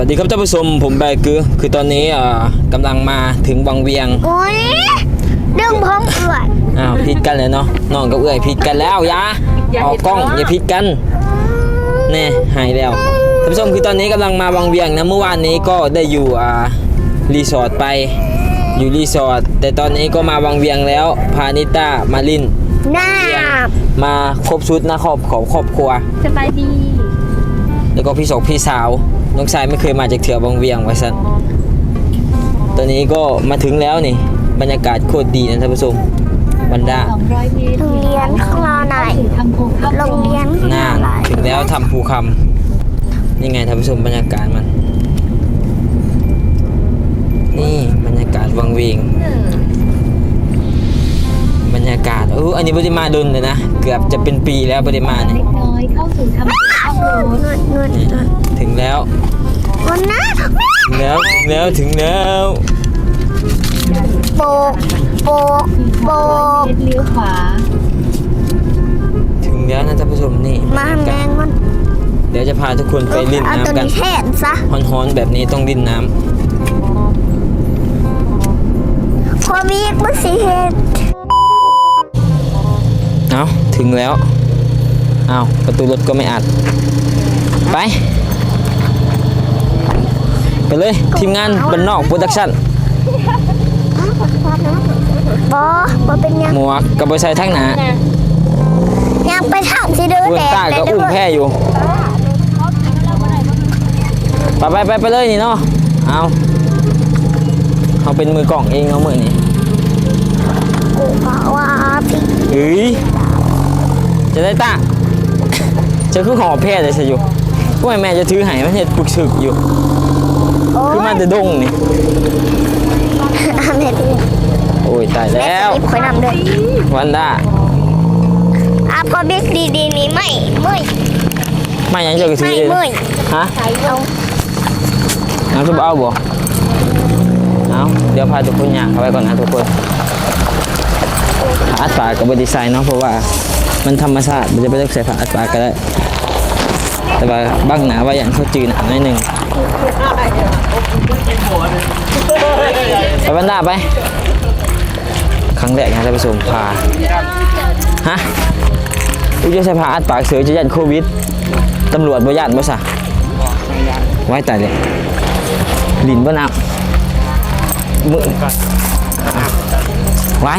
วัสดีครับท่านผู้ชมผมแบกือ คือตอนนี้อ่ากำลังมาถึงวังเวียงโอ้ยเรื่องพร้อมเอื่อยอ้าวพิดกันเลยเนาะน้องกับเอื้อยพิดกันแล้วอยาออกกล้องอย่าพิดกันแน่หายแล้วท่านผู้ชมคือตอนนี้กำลังมาวังเวียงนะเมื่อวานนี้ก็ได้อยู่อ่ารีสอร์ทไปอยู่รีสอร์ทแต่ตอนนี้ก็มาวังเวียงแล้ว พานิต้ามาลินหน้ามาครบชุดนะครอบของครอบครัวสบายดีแล้วก็พี่สกพี่สาว น้องชายไม่เคยมาจากเถื่อวังเวียงไว้สันตอนนี้ก็มาถึงแล้วนี่ บรรยากาศโคตรดีนะท่านผู้ชมบรรดา200เมตรโรงเรียนของเราหน่อยถึงทำโพงครับโรงเรียนของน่าเราหน่อยถึงแล้วทำภูคำนี่ไงท่านผู้ชมบรรยากาศมันนี่ อออันนี้บริมาดุนเลยนะ เกือบจะเป็นปีแล้วบริมาเล็เนี่ยกน้อยเข้าสู่ทำโพงครับโรดเงินเงินนี่เงินถึงแล้ว วันนะถึงแล้ว ถึงแล้ว ถึงแล้ว โปกโปกโปกเมตรเลี้ยวขวา ถึงแล้วนะท่านผู้ชมนี่มาแมงมัน เดี๋ยวจะพาทุกคนไปเล่นเอาตัวน้ำกันนี้แทนซะฮ้อนๆแบบนี้ต้องเล่นน้พอมีอีกมันสีเห็ด ถึงแล้วเอาประตูรถก็ไม่อัด ไป ไปเลย ทีมงานบันนอกโปรดักชั่นบอบอเป็นยังหมวกกับบริษัททั้งหนายังไปถามสิเด้อเวแดนดต้าก็อุ้มแพรอยู่ไปไปไปไปเลยนี่เนาะเอาเขาเป็นมือกล่องเองเนาะมือนี่กูบอกว่าพี่เฮ้ย จะได้ตาจะคือหอแพรเลยสิอยู่พวกแม่จะถือใหายมันเห็ดปึกฉึกอยู่โอ้คือมันจะดงนี่อาเม็ดโอ้ยตายแม่แล้วสลิปคอยนำด้วยวันด้าอะพอบิ๊กดีดีๆนี้ไม่เมื่อยไม่ยังจะกระถืไม่อเลยเมื่อยฮะเอาเอาทุบเอาบ่เอาเดี๋ยวพาทุกคนย่างเข้าไปก่อนนะทุกคนผาอัดปากกับบดีไซน์เนาะเพราะว่า มันธรรมชาติมันจะไม่ต้องใส่ผาอัดปากก็ได้ แต่ว่าบ้างหนาว่าอย่างเขาจืดหนาหน่อยหนึ่งไปบันดาไป ครั้งแรกนะท่านผู้ชมพาฮะอุ้ยจะใส่ผ้าอัดปากเสือจะยันโควิดตำรวจบ่ยันบ่ซะไว้แตายเลยลินบ่นับมือไว้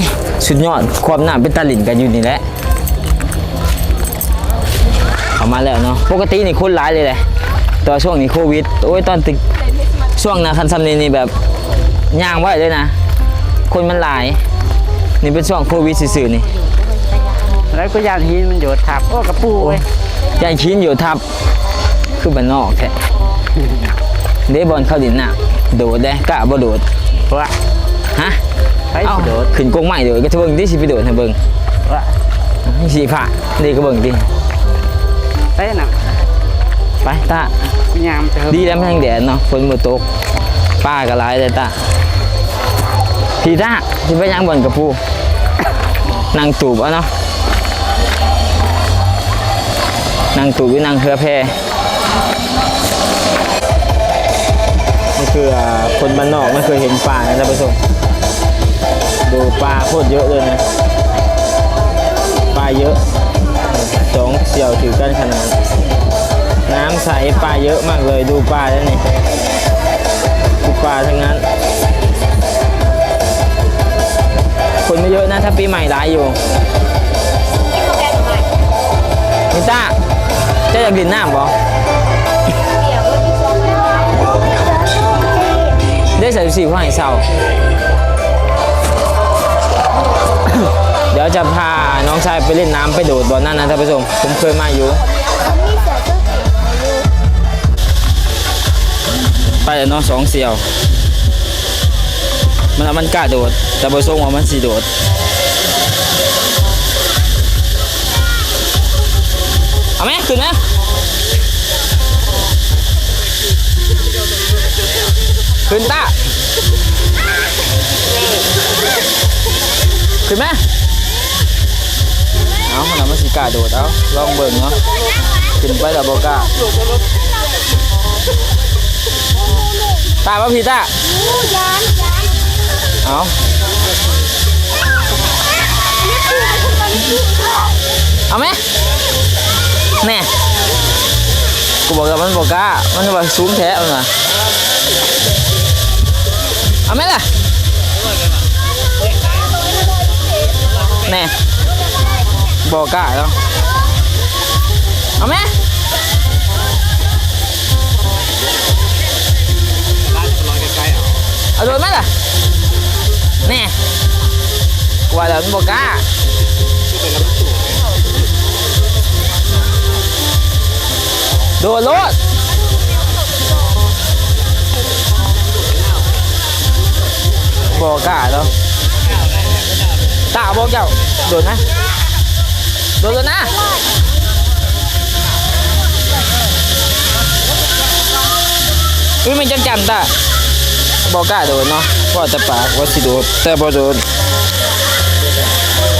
สุดยอดความหนาเป็นตาลินกันอยู่นี่แหละ เอามาแล้วเนาะปกตินี่คนร้ายเลยแหละแตัวาช่วงนี้โควิดโอ้ยตอนติดช่วงนะคันซำนี้นี่แบบย่างไว้เลยนะ คนมันหลาย นี่เป็นช่วงโควิดซื่อๆนี่แล้วก็ยานหินมันอยู่ทับโอ้กระปูเว้ยยายคินอยู่ทับ คือบ้านนอกแท้เดบอลเข้าดินน่ะโดดได้กะบ่โดดว่าฮะไปเอ้าโดดขึ้นกงใหม่โดดก็จะเบิ่งที่สิไปโดดให้เบิ่งว่าสีผ้านี่ก็เบิ่งดิ ไปน่ะไปตากูยามเถอะดีแล้วมันยังแดดเนาะฝนบ่ตกป้าก็หลายเลยตาพี่ตาสิไปย่างบ่อนกับปูนั่งตูบเอาเนาะนั่งตูบหรือนั่งเรือแพนี่คืออ่าคนบ้านนอกไม่เคยเห็นปลานะท่านผู้ชมดูปลาโคตรเยอะเลยนะ เยอะมากเลยดูปลาแล้วนี่ดูปลาทั้งนั้น คนไม่เยอะนะถ้าปีใหม่ร้ายอยู่นิต้าเจะอยากดินน้ำบ่ได้ใส่สีผ้าให้เศร้าเดี๋ยวจะพาน้องชายไปเล่นน้ำไปโดดบ่อนั่นนะท่านผู้ชมผมเคยมาอยู่ ไปแล้วเนาะสองเสี่ยว มันมันกล้าโดด แต่บอทรงว่ามันสีโดดเอาไหมขึ้นไหมขึ้นตาขึ้นไหมเอาเรามันสีกล้าโดดเอาลองเบิ่งเนาะขึ้นไปแต่บอกล้า ตาป่ะพี่ตาอู้ยานยานเอานี่คือคุณมันคือเอาไหมแน่กูบอกกับมันบอกกล้ามันจะบอกสูงแท้เอาหน่อยเอาไหมล่ะแน่บอกกล้าแล้ว แน่กว่าแล้วมันบอกกล้าโดนรถบอกกล้าแล้วตาบอกเจ้าโดนนะโดนแล้วนะอุ้ยมันจังจันตาบอกกล้าโดนเนาะ ว่าแต่ปากว่าสิโดนแต่บ่โดน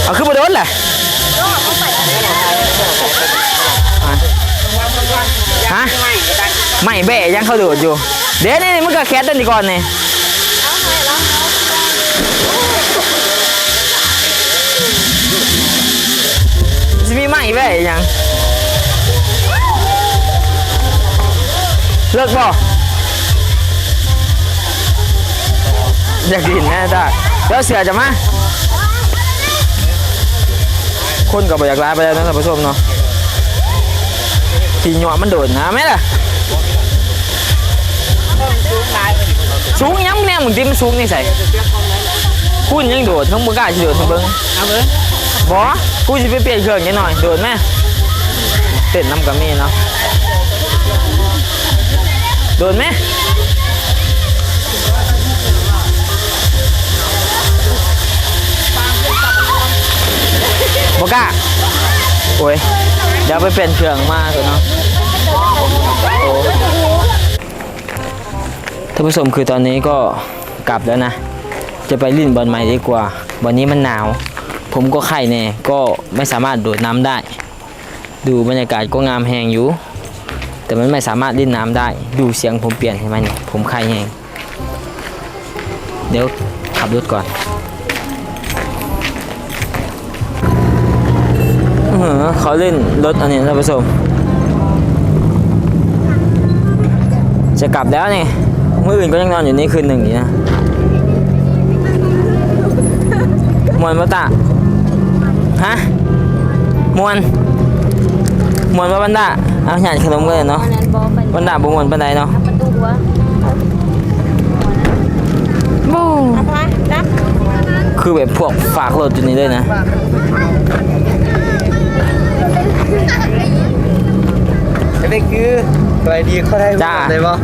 เอาคือบ่โดนแหละฮะไม่แบะยังเขาโดดอยู่ เดี๋ยวนี่มึงก็แคสตันดีก่อนนี่จะมีไม่แบะยังเลิกบ่ อยากกินแน่ได้แล้วเสือจะมาคนก็บ่อยากลาไปแล้วนะท่านผู้ชมเนาะ thì nhỏ มันโดดนะแม่ล่ะสูงย้ำแน่มึงที่มันสูงนี่ใส่คุณยังโดดทั้งมึงกล้าสิโดดทั้งเบิ้งเอาเบิ้งบอกูจะไปเปลี่ยนเครื่องนิดหน่อยโดดแม่เต้นน้ำกับมีเนาะโดดไหม บอกล้าโอ้ยเดี๋ยวไปเปลี่ยนเครื่องมาเถอะเนาะโอ้ท่านผู้ชมคือตอนนี้ก็กลับแล้วนะ จะไปลิ่นบอลใหม่ดีกว่าวันนี้มันหนาว ผมก็ไข่แน่ก็ไม่สามารถโดดน้ำได้ ดูบรรยากาศก็งามแหงอยู่ แต่มันไม่สามารถลิ่นน้ำได้ ดูเสียงผมเปลี่ยนเห็นไหมเนี่ยผมไข่แหงเดี๋ยวขับรถก่อน อื้อหือเขาเล่นรถอันนี้ท่านผู้ชมจะกลับแล้วนี่มื่ออื่นก็ยังนอนอยู่นี่คืนหนึ่งอยู่นะมวนปะตะฮะมวนมวนปะบันดาเอาหยาดขนมกันเลยเนาะอันนั้นบอไปบันดาบ่มวนปันใดเนาะประตูหัวบูมานับคือแบบพวกฝากรถอยู่นี่เลยนะ ไอ้เด็กคือไปดีเขาได้จ้า ได้ปะ